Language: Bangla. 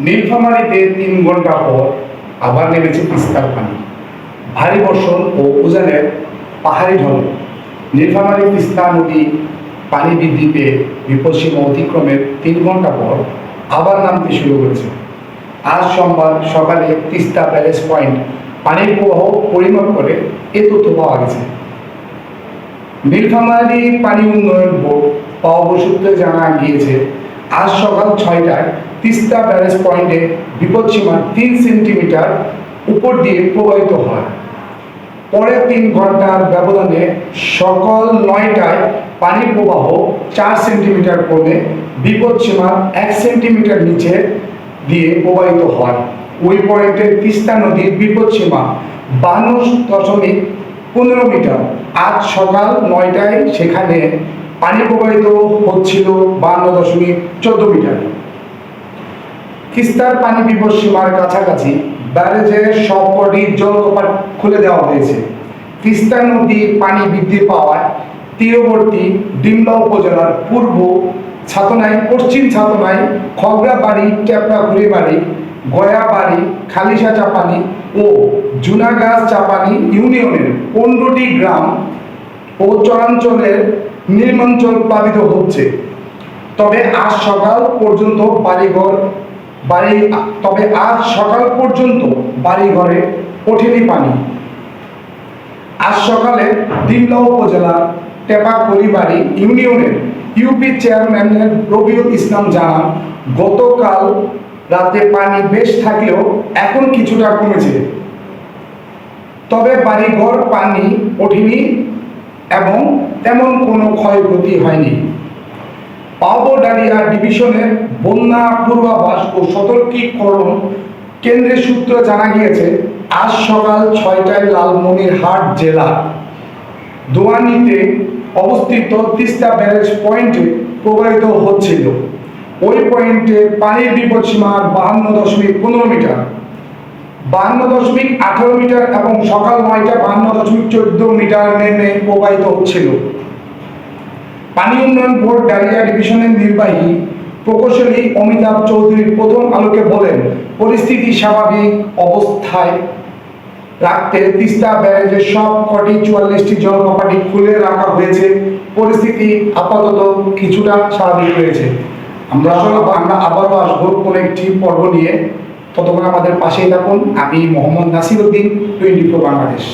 নীলফামারীতে তিন ঘণ্টা পর আবার নেমেছে তিস্তার পানি। ভারী বর্ষণ ও উজানের পাহাড়ি ঢলে। নীলফামারী তিস্তা নদী পানি বৃদ্ধি পেয়ে বিপদসীমা অতিক্রমের তিন ঘণ্টা পর আবার নামতে শুরু করেছে। আজ সোমবার সকালে তিস্তা প্যালেস পয়েন্ট পানির প্রবাহ পরিমাপ করে এ তথ্য পাওয়া গেছে। নীলফামারী পানি উন্নয়ন বোর্ড পাওয়া সূত্রে জানা গিয়েছে আজ সকাল ছয়টায় তিস্তা ব্যারেজ পয়েন্টে বিপদসীমা তিন সেন্টিমিটার উপর দিয়ে প্রবাহিত হয়। পরের তিন ঘণ্টার ব্যবধানে সকাল নয়টায় পানির প্রবাহ চার সেন্টিমিটার কমে বিপদসীমা এক সেন্টিমিটার নিচে দিয়ে প্রবাহিত হয়। ওই পয়েন্টে তিস্তা নদীর বিপদসীমা বান্ন দশমিক পনেরো মিটার। আজ সকাল নয়টায় সেখানে পানি প্রবাহিত হচ্ছিল বান্ন দশমিক চোদ্দ মিটার। তিস্তার পানি বিপদসীমার কাছাকাছি ব্যারেজের সবকটি জলকপাট খুলে দেওয়া হয়েছে। তিস্তা নদীর পানি বৃদ্ধি পাওয়ায় তীরবর্তী ডিমলা উপজেলার পূর্ব ছাতনায়, পশ্চিম ছাতনায় খগড়াবাড়ি টেপড়াগুড়ি বাড়ি গয়াবাড়ি খালিশা চাপানি ও জুনাগাছ চাপানি ইউনিয়নের পনেরোটি গ্রাম ও চরাঞ্চলের নির্মাঞ্চল প্লাবিত হচ্ছে। তবে আজ সকাল পর্যন্ত বাড়িঘর, বাড়ি, তবে আজ সকাল পর্যন্ত বাড়িঘরে ওঠেনি পানি। আজ সকালে দিমলা উপজেলা টেপাকুড়ি বাড়ি ইউনিয়নের ইউপি চেয়ারম্যানের রবিউল ইসলাম জানান, গতকাল রাতে পানি বেশ থাকলেও এখন কিছুটা কমেছে। তবে বাড়িঘর পানি ওঠেনি এবং তেমন কোনো ক্ষয়ক্ষতি হয়নি। পাওবডালিয়া ডিভিশনের বন্যা পূর্বাভাস ও সতর্কীকরণ কেন্দ্রের সূত্র জানা গিয়েছে, আজ সকাল ছয়টায় লালমনিরহাট জেলা। দোয়ানিতে অবস্থিত তিস্তা ব্যারেজ পয়েন্টে প্রবাহিত হচ্ছিল। ওই পয়েন্টে পানির বিপদসীমা বাহান্ন দশমিক পনেরো মিটার। বাহান্ন দশমিক আঠারো মিটার এবং সকাল নয়টা বাহান্ন দশমিক চোদ্দ মিটার নেমে প্রবাহিত হচ্ছিল। পানি উন্নয়ন বোর্ড ডালিয়া ডিভিশনের নির্বাহী প্রকৌশলী অমিতাভ চৌধুরী প্রথম আলোকে বলেন, পরিস্থিতি স্বাভাবিক অবস্থায় রাখতে তিস্তা ব্যারেজের সব কটি চুয়াল্লিশটি জলকপাটি খুলে রাখা হয়েছে। পরিস্থিতি আপাতত কিছুটা স্বাভাবিক হয়েছে আমরা আমরা আবারও আসব কোনো একটি পর্ব নিয়ে। ততক্ষণ আমাদের পাশেই থাকুন। আমি মোহাম্মদ নাসির উদ্দিন টোয়েন্টি ফোর বাংলাদেশ।